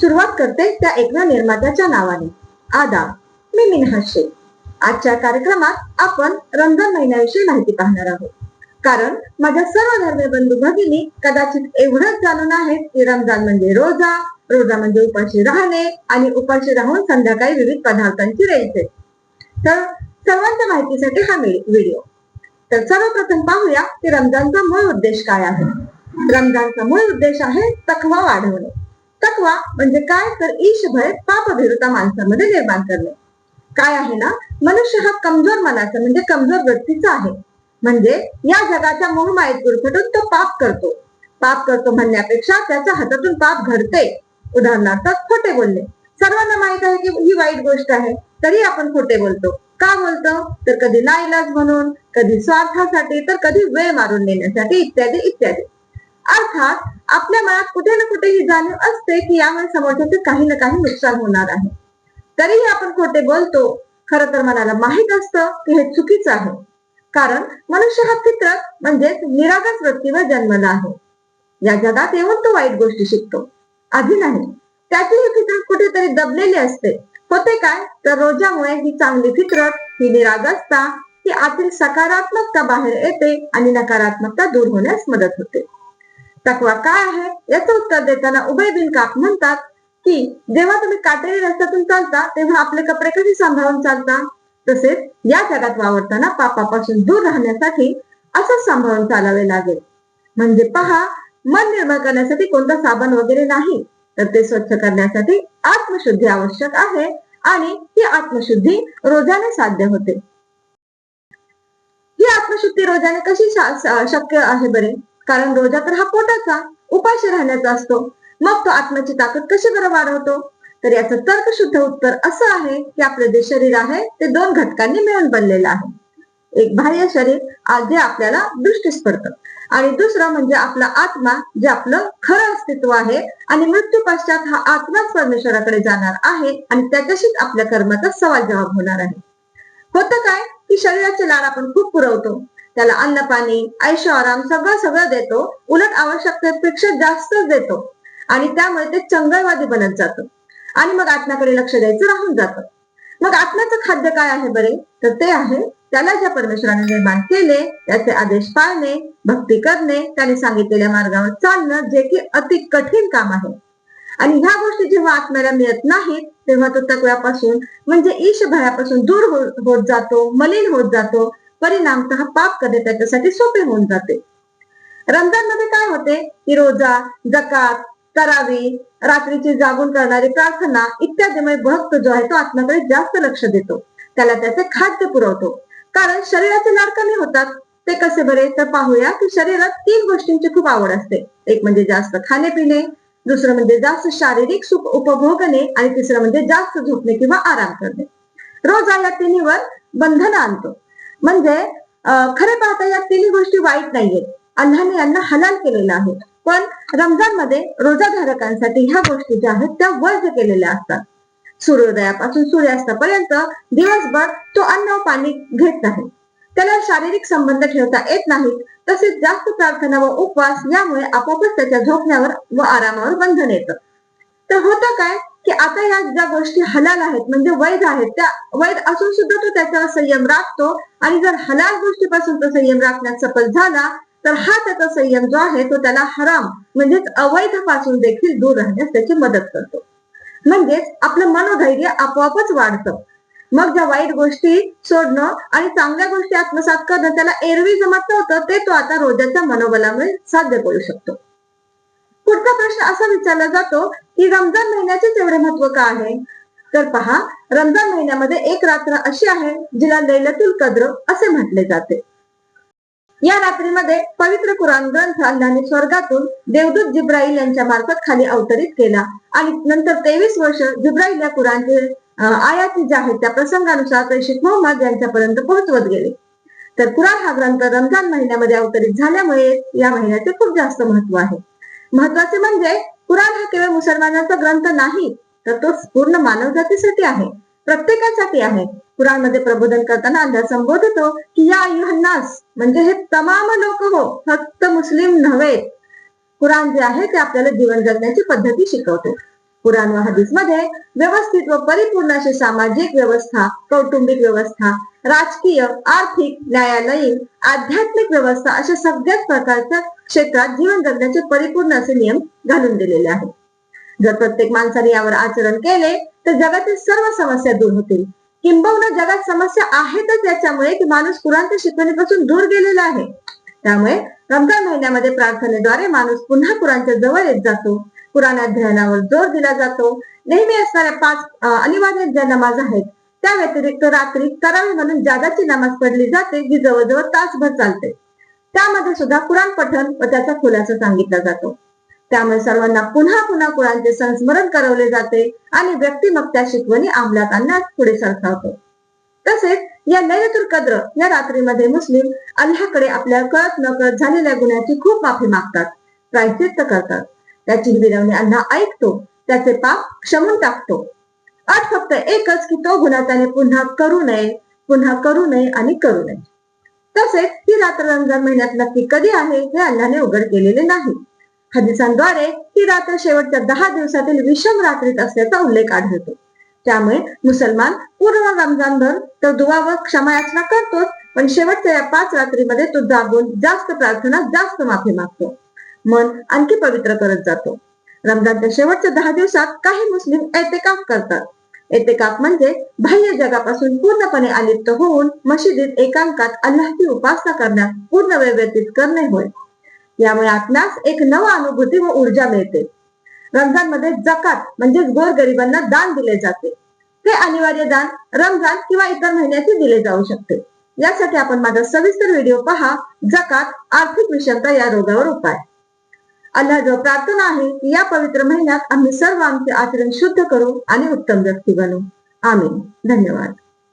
सुरुवात करते त्या एकव्या निर्मात्याच्या नावाने. आदाब मी मिनहा शेख आजच्या कार्यक्रमात आपण रमजान महिन्याविषयी माहिती पाहणार आहोत. कारण माझ्या सर्व धर्मीय बंधू भगिनी कदाचित एवढंच जाणून आहेत की रमजान म्हणजे रोजा रोजा म्हणजे उपाशी राहणे आणि उपाशी राहून संध्याकाळी विविध पदार्थांची रेलचे तर सर्वांच्या माहितीसाठी हा व्हिडिओ. तर सर्वप्रथम पाहूया की रमजानचा मूळ उद्देश काय आहे. रमजानचा मूळ उद्देश आहे तकवा वाढवणे. तकवा म्हणजे काय? तर ईश भय पापभिरुता माणसामध्ये निर्माण करणे. काय आहे ना? मनुष्य हा कमजोर मनाचा म्हणजे कमजोर व्यक्तीचा आहे. म्हणजे या जगाच्या मोहमायेत गुरफटून तो पाप करतो. पाप करतो म्हणण्यापेक्षा त्याच्या हातातून पाप घडते. उदाहरणार्थ खोटे बोलणे. सर्वांना माहीत आहे की ही वाईट गोष्ट आहे तरी आपण खोटे बोलतो. का बोलतो? तर कधी नाईलाज म्हणून कधी स्वार्थासाठी तर कधी वेळ मारून नेण्यासाठी इत्यादी इत्यादी. अर्थात आपल्या मनात कुठे ना कुठे ही जाणीव असते की यामुळे समोरच्याचे काही ना काही नुकसान होणार आहे. तरीही आपण खोटे बोलतो खर तर मनाला माहीत असतं की हे चुकीचं आहे. कारण मनुष्य हा फित्रत म्हणजेच निरागस व्यक्तीवर जन्मला आहे. या जगात येऊन तो वाईट गोष्टी शिकतो. आधी नाही. त्याची ही फित्रत कुठेतरी दबलेली असते. होते काय? तर रोजामुळे ही चांगली फित्रत ही निरागसता ही आतील सकारात्मकता बाहेर येते आणि नकारात्मकता दूर होण्यास मदत होते. तकवा काय आहे याचं उत्तर देताना उभय बिनकाप म्हणतात की जेव्हा तुम्ही काटेरी रस्त्यातून चालता तेव्हा आपले कपडे कसे सांभाळून चालता? तसेच या जगात वावरताना पापापासून दूर राहण्यासाठी असं सांभाळून चालावे लागेल. म्हणजे पहा मन निर्मळ करण्यासाठी कोणता साबण वगैरे नाही तर ते स्वच्छ करण्यासाठी आत्मशुद्धी आवश्यक आहे आणि ही आत्मशुद्धी रोजाने साध्य होते. ही आत्मशुद्धी रोजाने कशी शक्य आहे बरे? कारण रोजा तर हा पोटाचा उपाशी राहण्याचा असतो. मग तो आत्म्याची ताकद कशी बरं वाढवतो? तर याचं तर्कशुद्ध उत्तर असं आहे की आपलं जे शरीर आहे ते दोन घटकांनी मिळून बनलेलं आहे. एक बाह्य शरीर जे आपल्याला दृष्टीस पडतं आणि दुसरं म्हणजे आपला आत्मा जे आपलं खरं अस्तित्व आहे आणि मृत्यू पश्चात हा आत्माच परमेश्वराकडे जाणार आहे आणि त्याच्याशीच आपल्या कर्माचा सवाल जवाब होणार आहे. होतं काय? की शरीराचे लाड आपण खूप पुरवतो. त्याला अन्न पाणी आयुष्य आराम सगळं सगळं देतो. उलट आवश्यकतेपेक्षा जास्तच देतो. आणि त्यामुळे ते चंगळवादी बनत जातं. आणि मग आत्म्याकडे लक्ष द्यायचं राहून जातं. मग आत्म्याचं खाद्य काय आहे बरे? तर ते आहे त्याला ज्या परमेश्वराने निर्माण केले त्याचे आदेश पाळणे भक्ती करणे त्याने सांगितलेल्या मार्गावर चालणं जे की अति कठीण काम आहे. आणि ह्या गोष्टी जेव्हा आत्म्याला मिळत नाहीत तेव्हा तो तत्वापासून म्हणजे ईश भयापासून दूर हो-, होत जातो मलिन होत जातो. परिणामतः पाप करणे त्याच्यासाठी सोपे होऊन जाते. रमजानमध्ये काय होते? की रोजा जकात तरावी रात्रीची जागून करणारी प्रार्थना इत्यादीमुळे भक्त जो आहे तो आत्म्याकडे जास्त लक्ष देतो. त्याला त्याचे खाद्य पुरवतो. कारण शरीराचे लाड कमी होतात. ते कसे बरे? तर पाहूया की शरीरात तीन गोष्टींची खूप आवड असते. एक म्हणजे जास्त खाणे पिणे दुसरं म्हणजे जास्त शारीरिक सुख उपभोगणे आणि तिसरं म्हणजे जास्त झोपणे किंवा आराम करणे. रोज या तिन्हीवर बंधन आणतो. म्हणजे खरे पाहता या तिन्ही गोष्टी वाईट नाहीयेत. अल्लाने यांना हलाल केलेलं आहे. पण रमजानमध्ये रोजाधारकांसाठी ह्या गोष्टी ज्या आहेत त्या वर्ज केलेल्या असतात. सूर्योदयापासून सूर्यास्तापर्यंत दिवसभर तो अन्न पाणी घेत नाही. त्याला शारीरिक संबंध ठेवता येत नाहीत तसेच जास्त प्रार्थना व उपवास यामुळे आपोआपच त्याच्या झोपण्यावर व आरामावर बंधन येतं. तर होतं काय? आता या ज्या गोष्टी हलाल आहेत म्हणजे वैध आहेत त्या वैध असून सुद्धा तो त्याचा संयम राखतो. आणि जर हलाल गोष्टीपासून तो संयम राखण्यात सफल झाला तर हा त्याचा संयम जो आहे तो त्याला हराम म्हणजेच अवैधपासून देखील दूर राहण्यास त्याची मदत करतो. म्हणजेच आपलं मनोधैर्य आपोआपच वाढतं. मग ज्या वाईट गोष्टी सोडणं आणि चांगल्या गोष्टी आत्मसात करणं त्याला एरवी जमत नव्हतं ते तो आता रोजाच्या मनोबलामुळे साध्य करू शकतो. पुढचा प्रश्न असा विचारला जातो की रमजान महिन्याचेच एवढे महत्त्व का आहे? तर पहा रमजान महिन्यामध्ये एक रात्र अशी आहे जिला लैलतुल कद्र असे म्हटले जाते. या रात्रीमध्ये पवित्र कुराण ग्रंथ अल्लाने स्वर्गातून देवदूत जिब्राईल यांच्या मार्फत खाली अवतरित केला. आणि नंतर तेवीस वर्ष जिब्राईल या कुराणचे आयाती ज्या आहेत त्या प्रसंगानुसार प्रेषित मोहम्मद यांच्यापर्यंत पोहोचवत गेले. तर कुराण हा ग्रंथ रमजान महिन्यामध्ये अवतरित झाल्यामुळे या महिन्याचे खूप जास्त महत्त्व आहे. महत्त्वाचे म्हणजे कुराण हा केवळ मुसलमानांचा ग्रंथ नाही तर तो पूर्ण मानव जातीसाठी आहे. प्रत्येकासाठी आहे. कुराणमध्ये प्रबोधन करताना अल्लाह संबोधतो की या युहन्नास म्हणजे हे तमाम लोक हो फक्त मुस्लिम नव्हे. कुराण जे आहे ते आपल्याला जीवन जगण्याची पद्धती शिकवते. पुराण व हदीसमध्ये व्यवस्थित व परिपूर्ण अशी सामाजिक व्यवस्था कौटुंबिक व्यवस्था राजकीय आर्थिक न्यायालयीन आध्यात्मिक व्यवस्था अशा सगळ्याच प्रकारच्या क्षेत्रात जीवन जगण्याचे परिपूर्ण असे नियम घालून दिलेले आहेत. जर प्रत्येक माणसाने यावर आचरण केले तर जगातील सर्व समस्या दूर होतील. किंबहुना जगात समस्या आहेतच याच्यामुळे की माणूस कुराणच्या शिकवणीपासून दूर गेलेला आहे. त्यामुळे रमजान महिन्यामध्ये प्रार्थनेद्वारे माणूस पुन्हा कुराणच्या जवळ येत जातो. कुराण अध्ययनावर जोर दिला जातो. नेहमी असणाऱ्या पाच अनिवार्य ज्या नमाज आहेत त्या व्यतिरिक्त रात्री तरावी म्हणून जादाची नमाज पडली जाते जी जवळजवळ तासभर चालते. त्यामध्ये सुद्धा कुराण पठण व त्याचा खुलासा सांगितला जातो. त्यामुळे सर्वांना पुन्हा पुन्हा कुराणचे संस्मरण करवले जाते आणि व्यक्ती मग त्या शिकवणी अंमलात आणण्यास पुढे सरसावतो. तसेच या लैलतुल कद्र या रात्रीमध्ये मुस्लिम अल्लाकडे आपल्या कळत न कळत झालेल्या गुन्ह्याची खूप माफी मागतात प्रायश्चित्त करतात. त्याची ही अण्णा ऐकतो त्याचे पाप क्षमून टाकतो. आज फक्त एकच की तो गुन्हा त्याने पुन्हा करू नये पुन्हा करू नये आणि करू नये. तसेच ही रात्र रमजान महिन्यात नक्की कधी आहे हे अल्लाने उघड केलेले नाही. हदिसांद्वारे ही रात्र शेवटच्या दहा दिवसातील विषम रात्रीत असल्याचा उल्लेख आढळतो. त्यामुळे मुसलमान पूर्ण रमजानभर तर दुवा व क्षमायाचना करतोच पण शेवटच्या या पाच रात्रीमध्ये तो जागून जास्त प्रार्थना जास्त माफी मागतो. मन आणखी पवित्र करत जातो. रमजानच्या शेवटच्या दहा दिवसात काही मुस्लिम एतेकाफ करतात. एतेकाफ म्हणजे बाह्य जगापासून पूर्णपणे अलिप्त होऊन मशिदीत एकांकात अल्लाची उपासना करण्यास पूर्ण वेळ व्यतीत करणे होय. यामुळे आपणास एक नवा अनुभूती व ऊर्जा मिळते. रमजानमध्ये जकात म्हणजेच गोर गरिबांना दान दिले जाते. ते अनिवार्य दान रमजान किंवा इतर महिन्याचे दिले जाऊ शकते. यासाठी आपण माझा सविस्तर व्हिडिओ पहा. जकात आर्थिक विषमता या रोगावर उपाय. अल्लाह जो प्रार्थना आहे की या पवित्र महिन्यात आम्ही सर्व आमचे आचरण शुद्ध करू आणि उत्तम व्यक्ती बनू. आम्ही धन्यवाद.